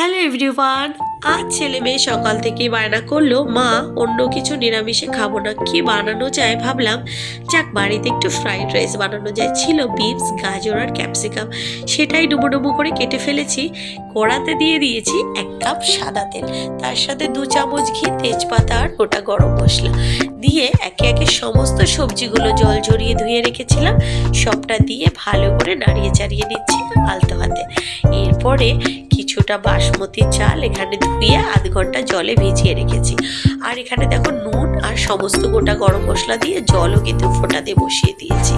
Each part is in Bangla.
হ্যালো এভরিওয়ান, আজ ছেলে মেয়ে সকাল থেকে বায়না করল, মা, অন্য কিছু নিরামিষে খাব না। কি বানানো যায় ভাবলাম। যাক, বাড়িতে একটু ফ্রাইড রাইস বানানো যায়। ছিল বিনস, গাজর আর ক্যাপসিকাম। সেটাই ডুবো ডুবো করে কেটে ফেলেছি। কড়াতে দিয়ে দিয়েছি এক কাপ সাদা তেল। তার সাথে দু চামচ ঘি, তেজপাতা আর গোটা গরম মশলা। দিয়ে একে একে সমস্ত সবজিগুলো জল ঝরিয়ে ধুয়ে রেখেছিলাম। সবটা দিয়ে ভালো করে নাড়িয়ে চাড়িয়ে নিচ্ছি আলতো হাতে। এরপরে কিছুটা বাসমতি চাল এখানে ধুয়ে আধ ঘণ্টা জলে ভিজিয়ে রেখেছি। আর এখানে দেখো নুন আর সমস্ত গোটা গরম মশলা দিয়ে জলও কিন্তু ফোটাতে বসিয়ে দিয়েছি।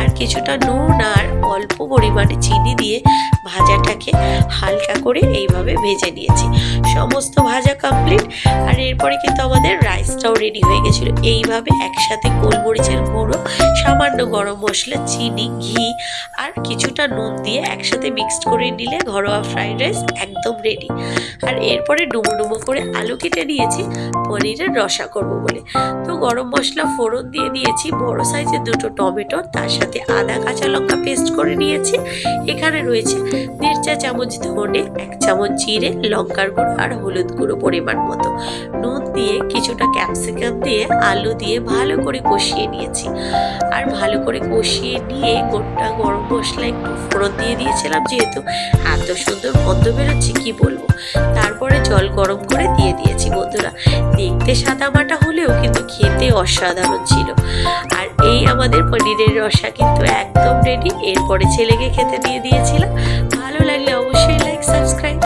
আর কিছুটা নুন আর অল্প পরিমাণে চিনি দিয়ে ভাজাটাকে হালকা করে এইভাবে ভেজে নিয়েছি। সমস্ত ভাজা কমপ্লিট আর এরপরে কিন্তু আমাদের রাইসটাও রেডি হয়ে গেছিল। এইভাবে একসাথে গোলমরিচের গুঁড়ো, সামান্য গরম মশলা, চিনি, ঘি আর কিছুটা নুন দিয়ে একসাথে মিক্সড করে নিলে ঘরোয়া ফ্রাইড রাইস একদম রেডি আর এরপরে ডুমো ডুমো করে আলু কেটে নিয়েছি, পনিরের রসা করব বলে। তো গরম মশলা ফোড়ন দিয়ে দিয়েছি, বড় সাইজের দুটো টমেটো, তার সাথে আদা, কাঁচা লঙ্কা পেস্ট করে নিয়েছি। এখানে রয়েছে দেড় চা চামচ ধনে, এক চামচ জিরে, লঙ্কার গুঁড়ো আর হলুদ গুঁড়ো পরিমাণ মতো। নুন দিয়ে কিছুটা ক্যাপসিকাম দিয়ে আলু দিয়ে ভালো করে কষিয়ে নিয়েছি। আর ভালো করে কষিয়ে নিয়ে গোটা গরম মশলা একটু ফোড়ন দিয়ে দিয়েছিলাম যেহেতু এত সুন্দর গন্ধ বেরোচ্ছে কি বলব? তারপরে জল গরম করে দিয়ে দিয়েছি বন্ধুরা। দেখতে সাদা মাটা হলেও কিন্তু খেতে অসাধারণ ছিল। আর এই আমাদের পনিরের রসা কিন্তু একদম রেডি এরপরে ছেলেকে খেতে দিয়ে দিয়েছিলাম। ভালো লাগলে অবশ্যই